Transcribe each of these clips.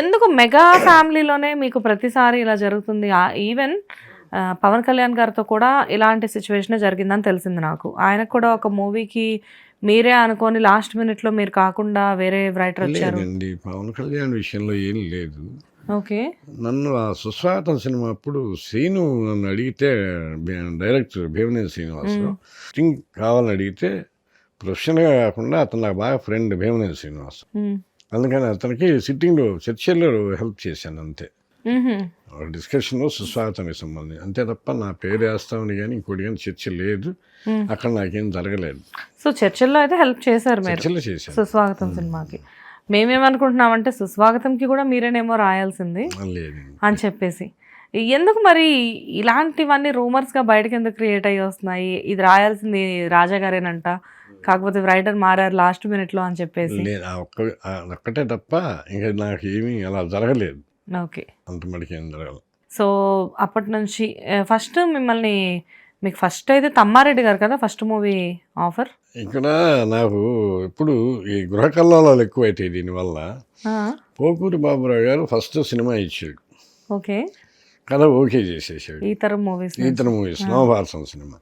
ఎందుకు మెగా ఫ్యామిలీలోనే మీకు ప్రతిసారి ఇలా జరుగుతుంది? ఈవెన్ పవన్ కళ్యాణ్ గారితో కూడా ఇలాంటి సిచ్యువేషన్ జరిగిందని తెలిసింది నాకు. ఆయనకు కూడా ఒక మూవీకి మీరే అనుకొని లాస్ట్ మినిట్లో మీరు కాకుండా వేరే రైటర్ వచ్చారు. పవన్ కళ్యాణ్ విషయంలో ఏం లేదు. ఓకే. నన్ను ఆ సుస్వాగతం సినిమా అప్పుడు శ్రీను నన్ను అడిగితే డైరెక్టర్ భీమనేని శ్రీనివాసరావు స్టింగ్ కావాలని అడిగితే ప్రొఫెషనల్గా కాకుండా అతను నాకు బాగా ఫ్రెండ్ భీమనేని శ్రీనివాస్. అందుకని అతనికి సిట్టింగ్లో చర్చల్లో హెల్ప్ చేశాను అంతే. డిస్కషన్లో సుస్వాగతానికి సంబంధించి అంతే తప్ప నా పేరు వేస్తామని కానీ ఇంకోటి కానీ చర్చ లేదు. అక్కడ నాకేం జరగలేదు. సో చర్చల్లో అయితే హెల్ప్ చేశారు చర్చలు చేశాను. సుస్వాగతం సినిమాకి. మేమేమనుకుంటున్నామంటే సుస్వాగతంకి కూడా మీరేనేమో రాయాల్సింది అని చెప్పేసి. ఎందుకు మరి ఇలాంటివన్నీ రూమర్స్గా బయటకు ఎందుకు క్రియేట్ అయ్యి వస్తున్నాయి? ఇది రాయాల్సింది రాజా గారేనంట. కాకపోతే రైటర్ మారారు లాస్ట్ మినిట్లో అని చెప్పేసి. లేదు ఒక్కటే తప్ప ఇంకా నాకు ఏమీ అలా జరగలేదు. ఓకే అంత మటుకు ఏం జరగలేదు సో అప్పటి నుంచి ఫస్ట్ మిమ్మల్ని మీకు ఫస్ట్ అయితే తమ్మారెడ్డి గారు కదా ఫస్ట్ మూవీ ఆఫర్ ఇక్కడ నాకు ఇప్పుడు ఈ గృహ కల్లాలు ఎక్కువైతాయి దీనివల్ల. పోకూరి బాబురావు గారు ఫస్ట్ సినిమా ఇచ్చాడు. ఓకే కథ ఓకే చేసేసాడు. Eetharam movies Eetharam movies Navabharatam cinema.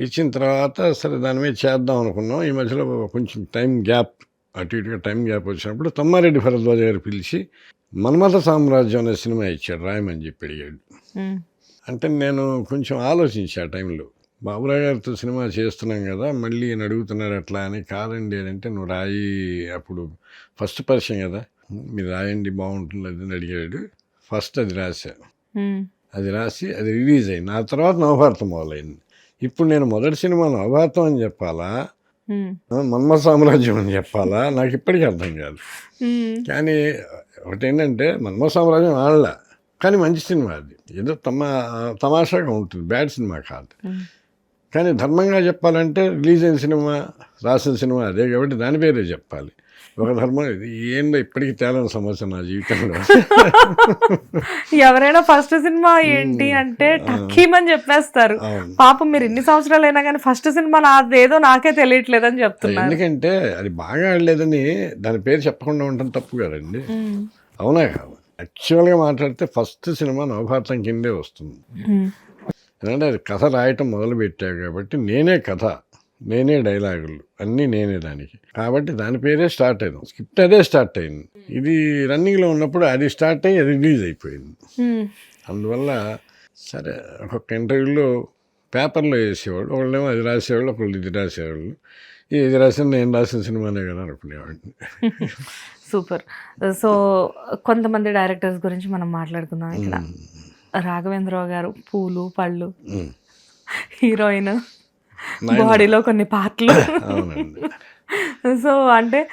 ఇచ్చిన తర్వాత సరే దాని మీద చేద్దాం అనుకున్నాం. ఈ మధ్యలో కొంచెం టైం గ్యాప్ అటు ఇటుగా టైం గ్యాప్ వచ్చినప్పుడు తమ్మారెడ్డి భరద్వాజ్ గారు పిలిచి మన్మథ సామ్రాజ్యం అనే సినిమా ఇచ్చాడు రాయమని చెప్పి అడిగాడు. అంటే నేను కొంచెం ఆలోచించా ఆ టైంలో. బాబురావు గారితో సినిమా చేస్తున్నాం కదా మళ్ళీ ఈయన అడుగుతున్నారు అట్లా అని కాదండి అని అంటే నువ్వు రాయి అప్పుడు ఫస్ట్ పరిచయం కదా మీరు రాయండి బాగుంటుంది అది అని అడిగాడు. ఫస్ట్ అది రాశా. అది రాసి అది రిలీజ్ అయింది. ఆ తర్వాత నవభారతం మొదలైంది. ఇప్పుడు నేను మొదటి సినిమా నవభారతం అని చెప్పాలా? మన్మ సామ్రాజ్యం అని చెప్పాలా? నాకు ఇప్పటికీ అర్థం కాదు. కానీ ఒకటి ఏంటంటే మన్మ సామ్రాజ్యం ఆడలా. కానీ మంచి సినిమా అది. ఏదో తమా తమాషాగా ఉంటుంది. బ్యాడ్ సినిమా కాదు. కానీ ధర్మంగా చెప్పాలంటే రిలీజ్ అయిన సినిమా రాసిన సినిమా అదే కాబట్టి దాని పేరే చెప్పాలి. ఒక ధర్మం ఇది. ఏందో ఇప్పటికీ తేలని సమస్య నా జీవితంలో? ఎవరైనా ఫస్ట్ సినిమా ఏంటి అంటే టక్కీమని చెప్పేస్తారు. పాపం మీరు ఇన్ని సంవత్సరాలు అయినా కానీ ఫస్ట్ సినిమా నాదేదో నాకే తెలియట్లేదని చెప్తున్నారు. ఎందుకంటే అది బాగా ఆడలేదని దాని పేరు చెప్పకుండా ఉండటం తప్పు కదండి. అవునా కాదు. యాక్చువల్గా మాట్లాడితే ఫస్ట్ సినిమా నవభారతం కిందే వస్తుంది. ఎందుకంటే అది కథ రాయటం మొదలు పెట్టావు కాబట్టి నేనే కథ. నేనే డైలాగులు అన్నీ నేనే దానికి. కాబట్టి దాని పేరే స్టార్ట్ అయింది. స్క్రిప్ట్ అదే స్టార్ట్ అయింది. ఇది రన్నింగ్లో ఉన్నప్పుడు అది స్టార్ట్ అయ్యి అది రిలీజ్ అయిపోయింది. అందువల్ల సరే ఒక్కొక్క ఇంటర్వ్యూలో పేపర్లో వేసేవాడు ఒకళ్ళేమో అది రాసేవాళ్ళు ఒకళ్ళు ఇది రాసేవాళ్ళు. ఇది రాసిన నేను రాసిన సినిమానే కదా అనుకునేవాడిని. సూపర్. సో కొంతమంది డైరెక్టర్స్ గురించి మనం మాట్లాడుకుందాం ఇక్కడ. రాఘవేంద్రరావు గారు పూలు పళ్ళు. హీరోయిన్. బాడీలో కొన్ని పార్ట్లు. సో అంటే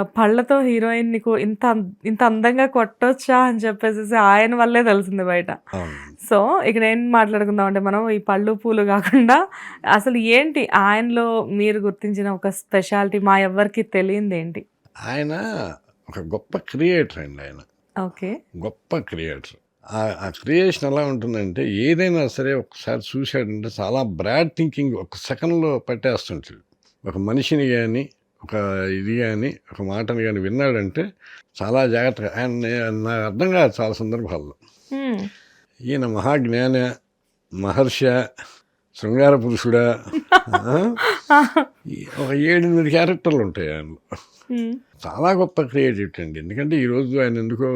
పళ్ళతో హీరోయిన్ నీకు ఇంత ఇంత అందంగా కొట్టొచ్చా అని చెప్పేసి ఆయన వల్లే తెలిసింది బయట. సో ఇక్కడ ఏం మాట్లాడుకుందాం అంటే మనం ఈ పళ్ళు పూలు కాకుండా అసలు ఏంటి ఆయనలో మీరు గుర్తించిన ఒక స్పెషాలిటీ మా ఎవ్వరికి తెలియంది ఏంటి ఆయన ఒక గొప్ప క్రియేటర్ అండి ఆయన. ఓకే. గొప్ప క్రియేటర్. ఆ క్రియేషన్ ఎలా ఉంటుందంటే ఏదైనా సరే ఒకసారి చూశాడంటే చాలా బ్రాడ్ థింకింగ్ ఒక సెకండ్లో పట్టేస్తుంటాడు ఒక మనిషిని కానీ ఒక ఇది కానీ ఒక మాటని కానీ విన్నాడంటే చాలా జాగ్రత్తగా ఆయన నాకు అర్థం కాదు చాలా సందర్భాల్లో. ఈయన మహాజ్ఞాన మహర్ష శృంగార పురుషుడా? ఒక ఏడెనిమిది క్యారెక్టర్లు ఉంటాయి ఆయనలో హ్మ్. చాలా గొప్ప క్రియేటివిటీ అండి. ఎందుకంటే ఈరోజు ఆయన ఎందుకో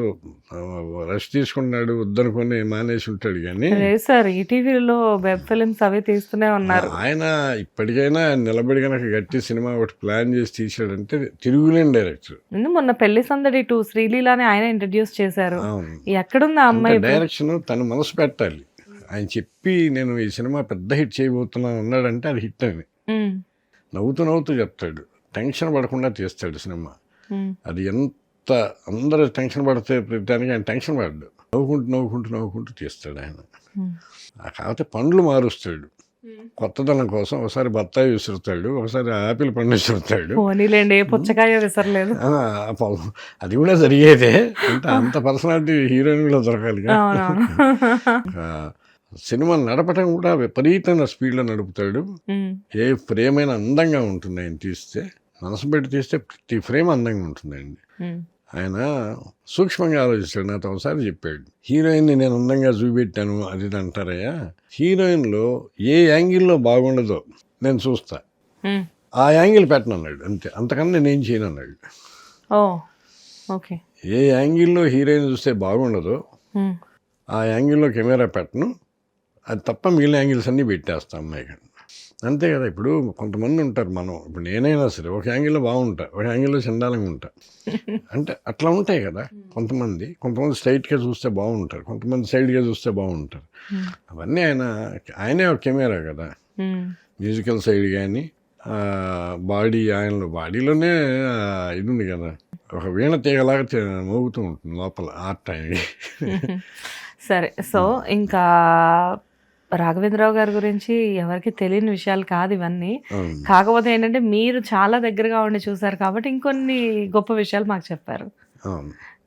రెస్ట్ తీసుకున్నాడు వద్దనుకొని మానేసి ఉంటాడు కానీ సార్ ఈటీవీలో వెబ్ ఫిలిమ్స్ అవి తీస్తూనే ఉన్నారు. ఆయన ఇప్పటికైనా ఆయన నిలబడి కనుక గట్టి సినిమా ఒకటి ప్లాన్ చేసి తీసాడంటే తిరుగులేని డైరెక్టర్. మొన్న పెళ్ళి సందడి టూ శ్రీలీలాని ఆయన ఇంట్రడ్యూస్ చేశారు. ఎక్కడుంది ఆ అమ్మాయి? డైరెక్షన్ తను మనసు పెట్టాలి. ఆయన చెప్పి నేను ఈ సినిమా పెద్ద హిట్ చేయబోతున్నాను అన్నాడంటే అది హిట్ అని. నవ్వుతూ నవ్వుతూ చెప్తాడు. టెన్షన్ పడకుండా తీస్తాడు సినిమా. అది ఎంత అందరూ టెన్షన్ పడితే దానికి ఆయన టెన్షన్ పడ్డాడు నవ్వుకుంటూ నవ్వుకుంటూ నవ్వుకుంటూ తీస్తాడు ఆయన. కాకపోతే పండ్లు మారుస్తాడు. కొత్తదనం కోసం ఒకసారి బత్తాయి విసురుతాడు ఒకసారి ఆపిల్ పండు విసురుతాడు. పుచ్చకాయ విసరలేదు. అది కూడా జరిగేదే. అంటే అంత పర్సనాలిటీ హీరోయిన్ కూడా దొరకాలి సినిమా నడపటం కూడా విపరీతమైన స్పీడ్లో నడుపుతాడు. ఏ ఫ్రేమ్ అయినా అందంగా ఉంటుంది ఆయన తీస్తే. మనసు పెట్టి తీస్తే ప్రతి ఫ్రేమ్ అందంగా ఉంటుందండి. ఆయన సూక్ష్మంగా ఆలోచిస్తాడు. నాతో ఒకసారి చెప్పాడు. హీరోయిన్ని నేను అందంగా చూపెట్టాను అది అంటారయ్యా. హీరోయిన్లో ఏ యాంగిల్లో బాగుండదో నేను చూస్తా. ఆ యాంగిల్ పెట్టను అన్నాడు. అంతే. అంతకన్నా నేనేం చేయను అన్నాడు. ఏ యాంగిల్లో హీరోయిన్ చూస్తే బాగుండదో. ఆ యాంగిల్లో కెమెరా పెట్టను. అది తప్ప మిగిలిన యాంగిల్స్ అన్నీ పెట్టేస్తాం అమ్మాయికి అంతే కదా ఇప్పుడు కొంతమంది ఉంటారు మనం. ఇప్పుడు నేనైనా సరే ఒక యాంగిల్లో బాగుంటా ఒక యాంగిల్లో చండాలంగా ఉంటా. అంటే అట్లా ఉంటాయి కదా కొంతమంది. కొంతమంది స్ట్రైట్గా చూస్తే బాగుంటారు కొంతమంది సైడ్గా చూస్తే బాగుంటారు. మ్మ్. అవన్నీ ఆయన ఆయనే ఒక కెమెరా కదా. మ్మ్. మ్యూజికల్ సైడ్ కానీ బాడీ ఆయనలో బాడీలోనే ఇది ఉంది కదా. ఒక వీణ తీగలాగా మోగుతూ ఉంటుంది లోపల ఆర్ట్ ఆయనకి. సరే సో ఇంకా రాఘవేంద్రరావు గారి గురించి ఎవరికి తెలియని విషయాలు కాదు ఇవన్నీ. కాకపోతే ఏంటంటే మీరు చాలా దగ్గరగా ఉండి చూసారు కాబట్టి ఇంకొన్ని గొప్ప విషయాలు మాకు చెప్పారు.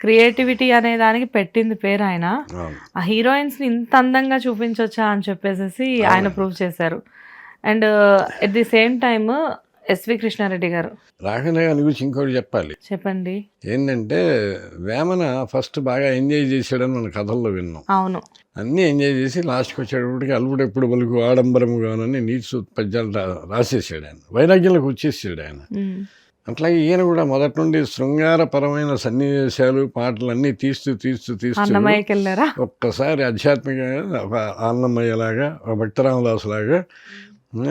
క్రియేటివిటీ అనే దానికి పెట్టింది పేరు ఆయన. ఆ హీరోయిన్స్ని ఇంత అందంగా చూపించవచ్చా అని చెప్పేసి ఆయన ప్రూవ్ చేశారు. And at the same time SV Krishna Reddy garu. Raghavendra గారి గురించి ఇంకోటి చెప్పాలి. చెప్పండి. ఏంటంటే వేమన ఫస్ట్ బాగా ఎంజాయ్ చేశాడని మన కథల్లో విన్నాం. అవును. అన్నీ ఎంజాయ్ చేసి లాస్ట్కి వచ్చేటప్పటికి అల్లుడు ఎప్పుడు పలుకు ఆడంబరముగానని నీటి పద్యాలు రాసేసాడు ఆయన. వైరాగ్యంలోకి వచ్చేసాడు ఆయన. అట్లాగే ఈయన కూడా మొదటి నుండి శృంగారపరమైన సన్నివేశాలు పాటలు అన్నీ తీస్తూ తీస్తూ తీస్తూ ఒక్కసారి ఆధ్యాత్మికంగా ఆనందమయ్యేలాగా ఒక భక్తరామదాసు లాగా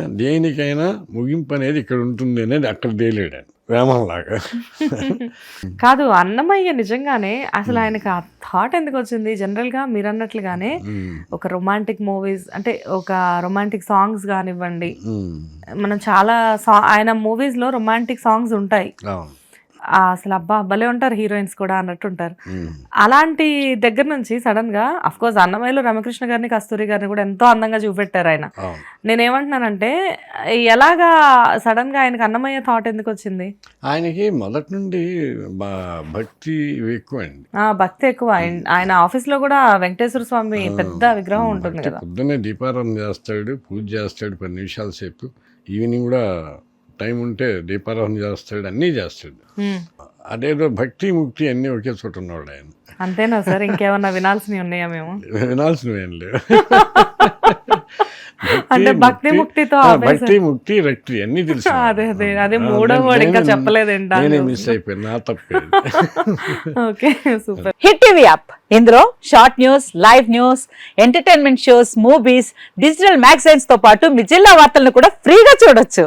దేనికైనా ముగింపు అనేది ఇక్కడ ఉంటుంది అనేది అక్కడ తేలేడు. వేమంలాగా. కాదు అన్నమయ్య నిజంగానే అసలు ఆయనకి ఆ థాట్ ఎందుకు వచ్చింది? జనరల్గా మీరు అన్నట్లుగానే ఒక రొమాంటిక్ మూవీస్ అంటే ఒక రొమాంటిక్ సాంగ్స్ కానివ్వండి. మనం చాలా ఆయన మూవీస్లో రొమాంటిక్ సాంగ్స్ ఉంటాయి. అసలు అబ్బా భలే ఉంటారు హీరోయిన్స్ కూడా అన్నట్టు ఉంటారు అలాంటి దగ్గర నుంచి సడన్గా అఫ్ కోర్స్ అన్నమయ్యలో రమకృష్ణ గారిని కస్తూరి గారిని కూడా ఎంతో అందంగా చూపెట్టారు ఆయన. నేనేమంటున్నానంటే ఎలాగా సడన్గా ఆయనకి అన్నమయ్య థాట్ ఎందుకు వచ్చింది? ఆయనకి మొదటి నుండి భక్తి ఎక్కువ భక్తి ఎక్కువ. ఆయన- ఆఫీస్లో కూడా వెంకటేశ్వర స్వామి పెద్ద విగ్రహం ఉంటుంది కదా. పొద్దున్నే దీపారాధన చేస్తాడు పూజ చేస్తాడు పది నిమిషాల సేపు. ఈవినింగ్ కూడా టైం ఉంటే దీపారాధన చేస్తాడు అన్నీ చేస్తాడు. అదేదో భక్తి ముక్తి అన్నీ ఒకే చోట ఉన్నాడు ఆయన. అంతేనా సార్? ఇంకేమన్నా వినాల్సినవి ఉన్నాయా మేము? వినాల్సినవేం లేవు. అంటే భక్తి ముక్తితో. భక్తి ముక్తి రక్తి అన్నీ తెలుసు అదే అదే అదే మూడో వర్డ్ ఇంకా చెప్పలేదేంటా నేనే మిస్ అయిపోయాను నా తప్పే okay super. Hit TV app. ఇందులో short news live news entertainment shows movies digital మ్యాగజైన్స్తో పాటు మీ జిల్లా వార్తలను కూడా ఫ్రీగా చూడొచ్చు.